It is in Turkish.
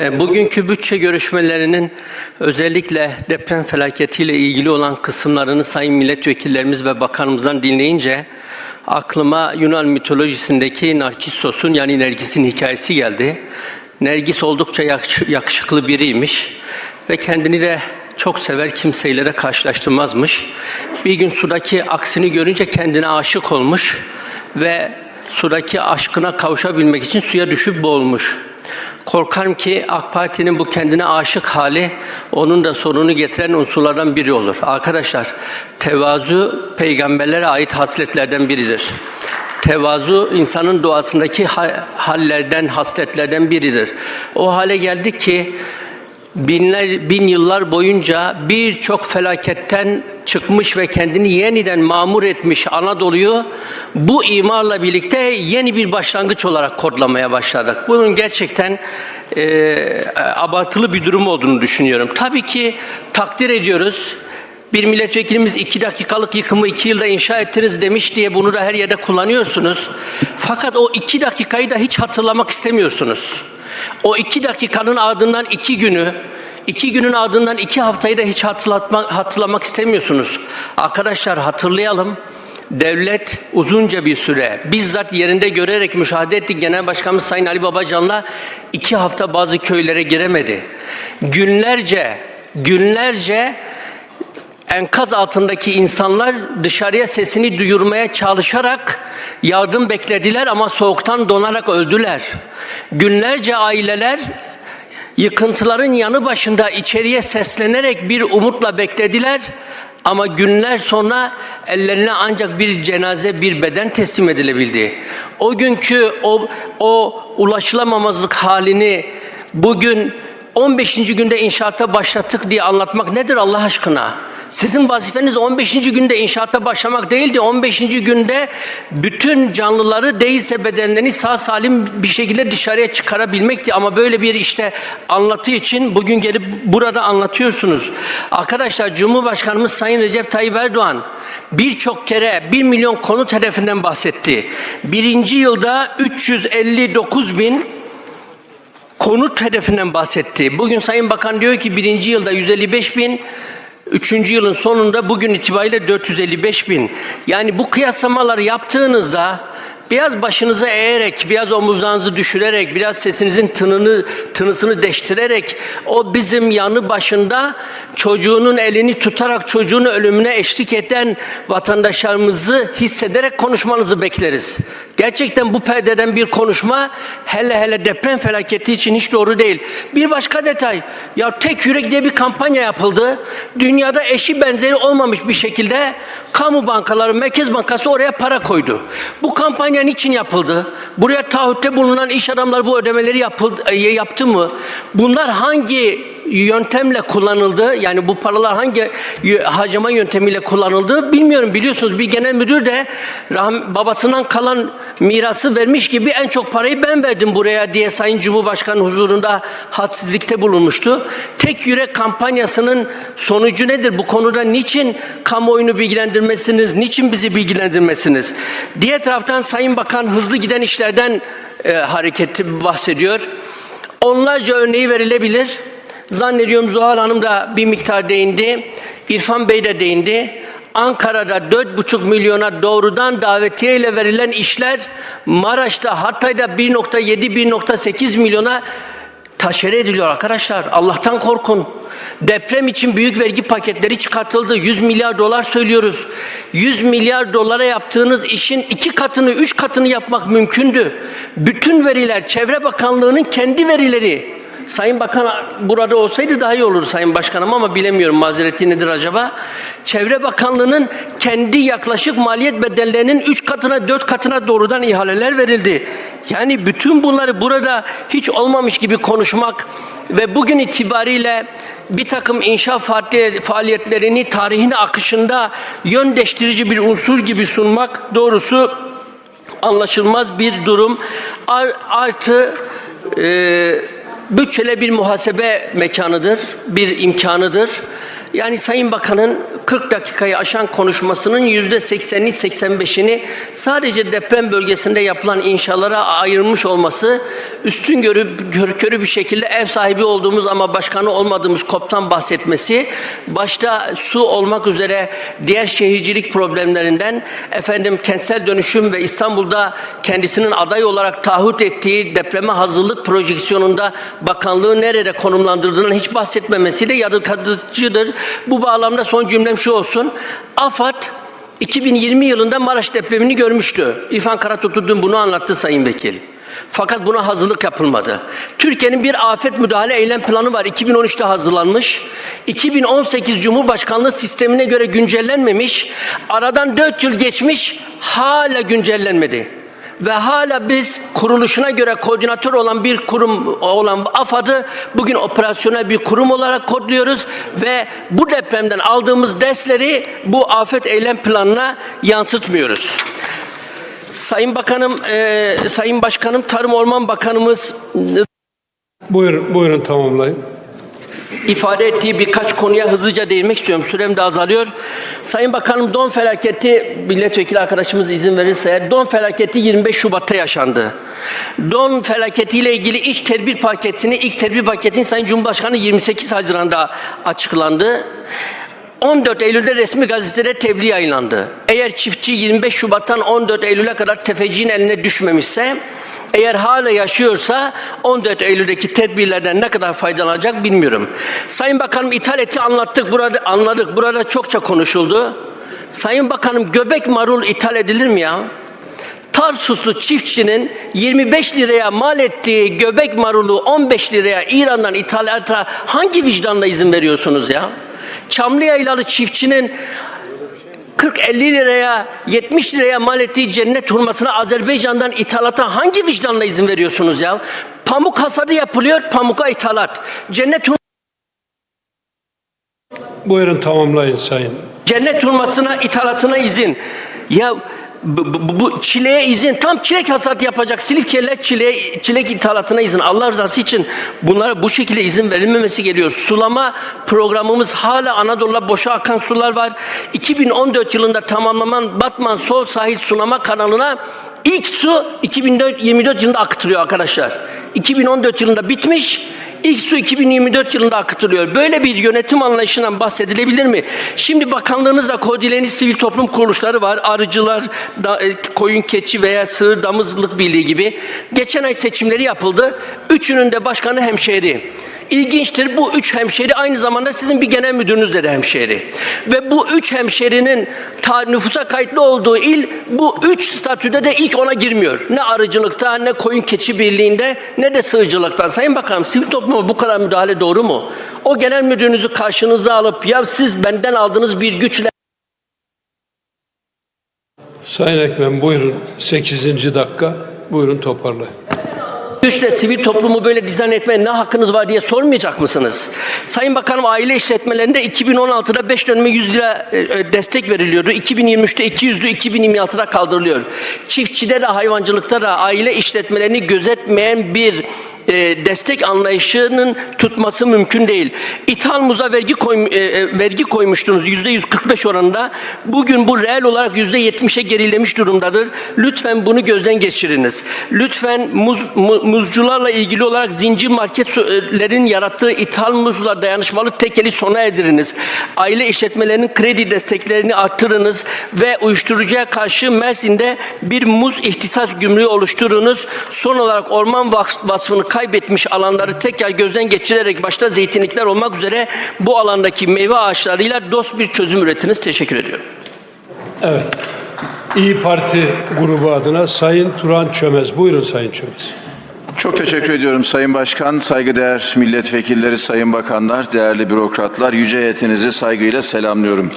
E, Bugünkü bütçe görüşmelerinin özellikle deprem felaketiyle ilgili olan kısımlarını sayın milletvekillerimiz ve bakanımızdan dinleyince aklıma Yunan mitolojisindeki Narkissos'un yani Nergis'in hikayesi geldi. Nergis oldukça yakış- yakışıklı biriymiş ve kendini de çok sever kimseyle de karşılaştırmazmış. Bir gün sudaki aksini görünce kendine aşık olmuş ve sudaki aşkına kavuşabilmek için suya düşüp boğulmuş. Korkarım ki AK Parti'nin bu kendine aşık hali onun da sonunu getiren unsurlardan biri olur. Arkadaşlar tevazu peygamberlere ait hasletlerden biridir. Tevazu insanın doğasındaki ha- hallerden, hasletlerden biridir. O hale geldik ki binler, bin yıllar boyunca birçok felaketten çıkmış ve kendini yeniden mamur etmiş Anadolu'yu bu imarla birlikte yeni bir başlangıç olarak kodlamaya başladık. Bunun gerçekten e, abartılı bir durum olduğunu düşünüyorum. Tabii ki takdir ediyoruz. Bir milletvekilimiz iki dakikalık yıkımı iki yılda inşa ettiniz demiş diye bunu da her yerde kullanıyorsunuz. Fakat o iki dakikayı da hiç hatırlamak istemiyorsunuz. O iki dakikanın ardından iki günü, iki günün ardından iki haftayı da hiç hatırlatma, hatırlamak istemiyorsunuz. Arkadaşlar hatırlayalım. Devlet uzunca bir süre bizzat yerinde görerek müşahede ettik. Genel Başkanımız Sayın Ali Babacan'la iki hafta bazı köylere giremedi. Günlerce, günlerce enkaz altındaki insanlar dışarıya sesini duyurmaya çalışarak yardım beklediler ama soğuktan donarak öldüler. Günlerce aileler yıkıntıların yanı başında içeriye seslenerek bir umutla beklediler ama günler sonra ellerine ancak bir cenaze, bir beden teslim edilebildi. O günkü o, o ulaşılamamazlık halini bugün 15. günde inşaata başlattık diye anlatmak nedir Allah aşkına? Sizin vazifeniz 15. günde inşaata başlamak değildi. 15. günde bütün canlıları değilse bedenlerini sağ salim bir şekilde dışarıya çıkarabilmekti. Ama böyle bir işte anlatı için bugün gelip burada anlatıyorsunuz. Arkadaşlar Cumhurbaşkanımız Sayın Recep Tayyip Erdoğan birçok kere 1 milyon konut hedefinden bahsetti. Birinci yılda 359 bin konut hedefinden bahsetti. Bugün Sayın Bakan diyor ki birinci yılda 155 bin, üçüncü yılın sonunda bugün itibariyle 455 bin. Yani bu kıyaslamaları yaptığınızda biraz başınızı eğerek, biraz omuzlarınızı düşürerek, biraz sesinizin tınını, tınısını deştirerek o bizim yanı başında çocuğunun elini tutarak çocuğun ölümüne eşlik eden vatandaşlarımızı hissederek konuşmanızı bekleriz. Gerçekten bu perdeden bir konuşma hele hele deprem felaketi için hiç doğru değil. Bir başka detay. Ya tek yürek diye bir kampanya yapıldı. Dünyada eşi benzeri olmamış bir şekilde kamu bankaları, Merkez Bankası oraya para koydu. Bu kampanya niçin yapıldı? Buraya taahhütte bulunan iş adamları bu ödemeleri yapıldı, e, yaptı mı? Bunlar hangi yöntemle kullanıldı. Yani bu paralar hangi harcama yöntemiyle kullanıldı bilmiyorum. Biliyorsunuz bir genel müdür de rahm- babasından kalan mirası vermiş gibi en çok parayı ben verdim buraya diye Sayın Cumhurbaşkanı huzurunda hadsizlikte bulunmuştu. Tek yürek kampanyasının sonucu nedir? Bu konuda niçin kamuoyunu bilgilendirmesiniz? Niçin bizi bilgilendirmesiniz? Diğer taraftan Sayın Bakan hızlı giden işlerden e, hareketi bahsediyor. Onlarca örneği verilebilir. Zannediyorum Zuhal Hanım da bir miktar değindi. İrfan Bey de değindi. Ankara'da 4,5 milyona doğrudan davetiye ile verilen işler Maraş'ta Hatay'da 1.7-1.8 milyona taşere ediliyor arkadaşlar. Allah'tan korkun. Deprem için büyük vergi paketleri çıkartıldı. 100 milyar dolar söylüyoruz. 100 milyar dolara yaptığınız işin iki katını, üç katını yapmak mümkündü. Bütün veriler Çevre Bakanlığı'nın kendi verileri. Sayın Bakan burada olsaydı daha iyi olur Sayın Başkanım ama bilemiyorum mazereti nedir acaba? Çevre Bakanlığı'nın kendi yaklaşık maliyet bedellerinin 3 katına 4 katına doğrudan ihaleler verildi. Yani bütün bunları burada hiç olmamış gibi konuşmak ve bugün itibariyle bir takım inşa faali- faaliyetlerini tarihin akışında yön değiştirici bir unsur gibi sunmak doğrusu anlaşılmaz bir durum. Ar- Artı e, bütçele bir muhasebe mekanıdır, bir imkanıdır. Yani Sayın Bakan'ın 40 dakikayı aşan konuşmasının %80'ini 85'ini sadece deprem bölgesinde yapılan inşalara ayırmış olması üstün görüp gör- körü bir şekilde ev sahibi olduğumuz ama başkanı olmadığımız KOP'tan bahsetmesi başta su olmak üzere diğer şehircilik problemlerinden efendim kentsel dönüşüm ve İstanbul'da kendisinin aday olarak taahhüt ettiği depreme hazırlık projeksiyonunda bakanlığı nerede konumlandırdığından hiç bahsetmemesi de yadırgatıcıdır. Bu bağlamda son cümlem şu olsun. AFAD 2020 yılında Maraş depremini görmüştü. İrfan Karatürk dün bunu anlattı Sayın Vekil. Fakat buna hazırlık yapılmadı. Türkiye'nin bir afet müdahale eylem planı var. 2013'te hazırlanmış. 2018 Cumhurbaşkanlığı sistemine göre güncellenmemiş. Aradan 4 yıl geçmiş. Hala güncellenmedi. Ve hala biz kuruluşuna göre koordinatör olan bir kurum olan AFAD'ı bugün operasyonel bir kurum olarak kodluyoruz ve bu depremden aldığımız dersleri bu afet eylem planına yansıtmıyoruz. Sayın Bakanım, e, Sayın Başkanım, Tarım Orman Bakanımız Buyurun, buyurun tamamlayın. İfade ettiği birkaç konuya hızlıca değinmek istiyorum. Sürem de azalıyor. Sayın Bakanım don felaketi milletvekili arkadaşımız izin verirse don felaketi 25 Şubat'ta yaşandı. Don felaketiyle ilgili iç tedbir paketini ilk tedbir paketini Sayın Cumhurbaşkanı 28 Haziran'da açıklandı. 14 Eylül'de resmi gazetede tebliğ yayınlandı. Eğer çiftçi 25 Şubat'tan 14 Eylül'e kadar tefecinin eline düşmemişse eğer hala yaşıyorsa 14 Eylül'deki tedbirlerden ne kadar faydalanacak bilmiyorum. Sayın Bakanım ithal eti anlattık burada anladık. Burada çokça konuşuldu. Sayın Bakanım göbek marul ithal edilir mi ya? Tarsuslu çiftçinin 25 liraya mal ettiği göbek marulu 15 liraya İran'dan ithalata hangi vicdanla izin veriyorsunuz ya? Çamlıyaylalı çiftçinin 40-50 liraya 70 liraya mal ettiği cennet hurmasına Azerbaycan'dan ithalata hangi vicdanla izin veriyorsunuz ya? Pamuk hasadı yapılıyor, pamuka ithalat. Cennet hur- Buyurun tamamlayın sayın. cennet hurmasına ithalatına izin. Ya bu, bu, bu çileğe izin. Tam çilek hasat yapacak. Silifkeler çileğe, çilek ithalatına izin. Allah rızası için bunlara bu şekilde izin verilmemesi geliyor. Sulama programımız hala Anadolu'da boşa akan sular var. 2014 yılında tamamlanan Batman Sol Sahil Sulama kanalına ilk su 2024 yılında akıtılıyor arkadaşlar. 2014 yılında bitmiş. İlk su 2024 yılında akıtılıyor. Böyle bir yönetim anlayışından bahsedilebilir mi? Şimdi bakanlığınızla koordineli sivil toplum kuruluşları var. Arıcılar, da, e, koyun keçi veya sığır damızlık birliği gibi. Geçen ay seçimleri yapıldı. Üçünün de başkanı hemşehri. İlginçtir bu üç hemşeri aynı zamanda sizin bir genel müdürünüz de, de hemşeri. Ve bu üç hemşerinin ta nüfusa kayıtlı olduğu il bu üç statüde de ilk ona girmiyor. Ne arıcılıkta ne koyun keçi birliğinde ne de sığırcılıkta. Sayın Bakanım sivil topluma bu kadar müdahale doğru mu? O genel müdürünüzü karşınıza alıp ya siz benden aldığınız bir güçle Sayın Ekrem buyurun 8. dakika. Buyurun toparlayın. Güçle sivil toplumu böyle dizayn etmeye ne hakkınız var diye sormayacak mısınız? Sayın Bakanım aile işletmelerinde 2016'da 5 dönüme 100 lira e, e, destek veriliyordu. 2023'te 200'lü 2026'da kaldırılıyor. Çiftçide de hayvancılıkta da aile işletmelerini gözetmeyen bir e, destek anlayışının tutması mümkün değil. İthal muza vergi koy, e, e, vergi koymuştunuz yüzde 145 oranında. Bugün bu reel olarak yüzde 70'e gerilemiş durumdadır. Lütfen bunu gözden geçiriniz. Lütfen muz, mu- muzcularla ilgili olarak zincir marketlerin yarattığı ithal muzla dayanışmalı tekeli sona erdiriniz. Aile işletmelerinin kredi desteklerini arttırınız ve uyuşturucuya karşı Mersin'de bir muz ihtisas gümrüğü oluşturunuz. Son olarak orman vasfını kaybetmiş alanları tekrar gözden geçirerek başta zeytinlikler olmak üzere bu alandaki meyve ağaçlarıyla dost bir çözüm üretiniz. Teşekkür ediyorum. Evet. İyi Parti grubu adına Sayın Turan Çömez. Buyurun Sayın Çömez. Çok teşekkür ediyorum Sayın Başkan, saygıdeğer milletvekilleri, sayın bakanlar, değerli bürokratlar. Yüce heyetinizi saygıyla selamlıyorum.